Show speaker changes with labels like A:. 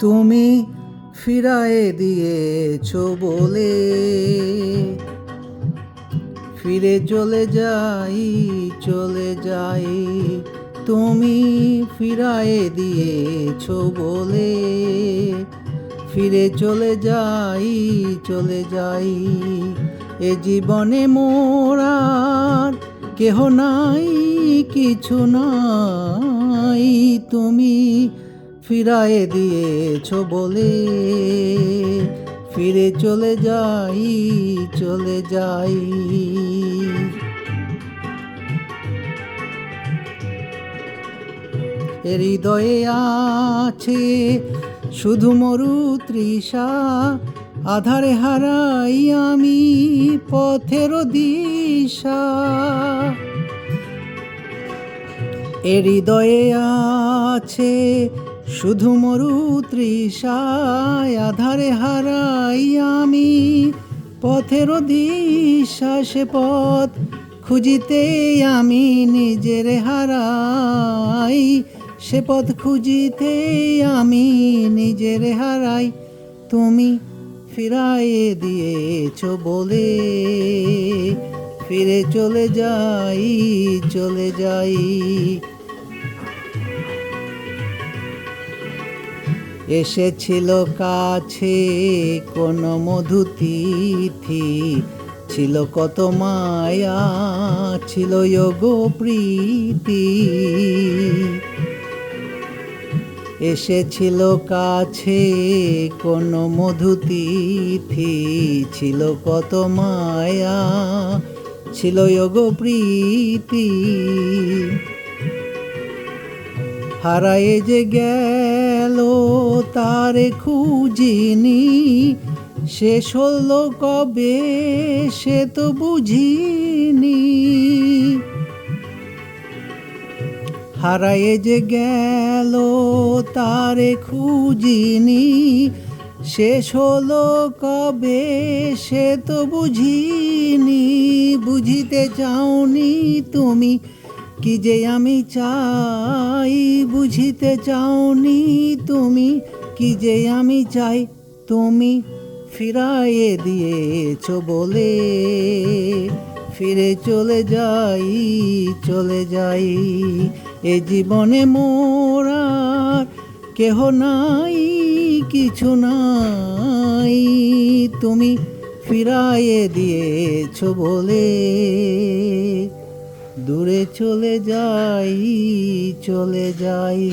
A: তুমি ফিরায়ে দিয়েছ বলে ফিরে চলে যাই চলে যাই। তুমি ফিরায়ে দিয়েছ বলে ফিরে চলে যাই চলে যাই। এ জীবনে মোরার কেহ নাই, কিছু নাই। তুমি ফিরায়ে দিয়েছ বলে। ফিরে চলে যাই চলে যাই। হৃদয়ে আছে শুধু মরু তৃষা। আধারে হারাই আমি পথের দিশা। এ হৃদয়ে আছে শুধু মরু তৃষায় আধারে হারাই আমি পথের দিশা। সে পথ খুঁজিতে আমি নিজের হারাই। সে পথ খুঁজিতে আমি নিজের হারাই, তুমি ফিরাইয়ে দিয়েছ বলে। ফিরে চলে যাই চলে যাই। এসেছিল কাছে কোন মধুতিথি, ছিল কত মায়া, ছিল যোগ প্রীতি এসেছিল কাছে কোন মধুতিথি ছিল কত মায়া, ছিল যোগ প্রীতি। হারায়ে যে গেল তারে খুঁজিনি, শেষ হলো কবে সে তো বুঝিনি। হারায়ে যে গেল তারে খুঁজিনি, শেষ হলো কবে সে তো বুঝিনি, বুঝিতে চাওনি তুমি কি যে আমি চাই, বুঝিতে চাওনি তুমি কি যে আমি চাই, তুমি ফিরাইয়ে দিয়েছ বলে। ফিরে চলে যাই চলে যাই। এ জীবনে মোরার কেহ নাই, কিছু নাই। তুমি ফিরাইয়ে দিয়েছ বলে দূরে চলে যাই চলে যাই।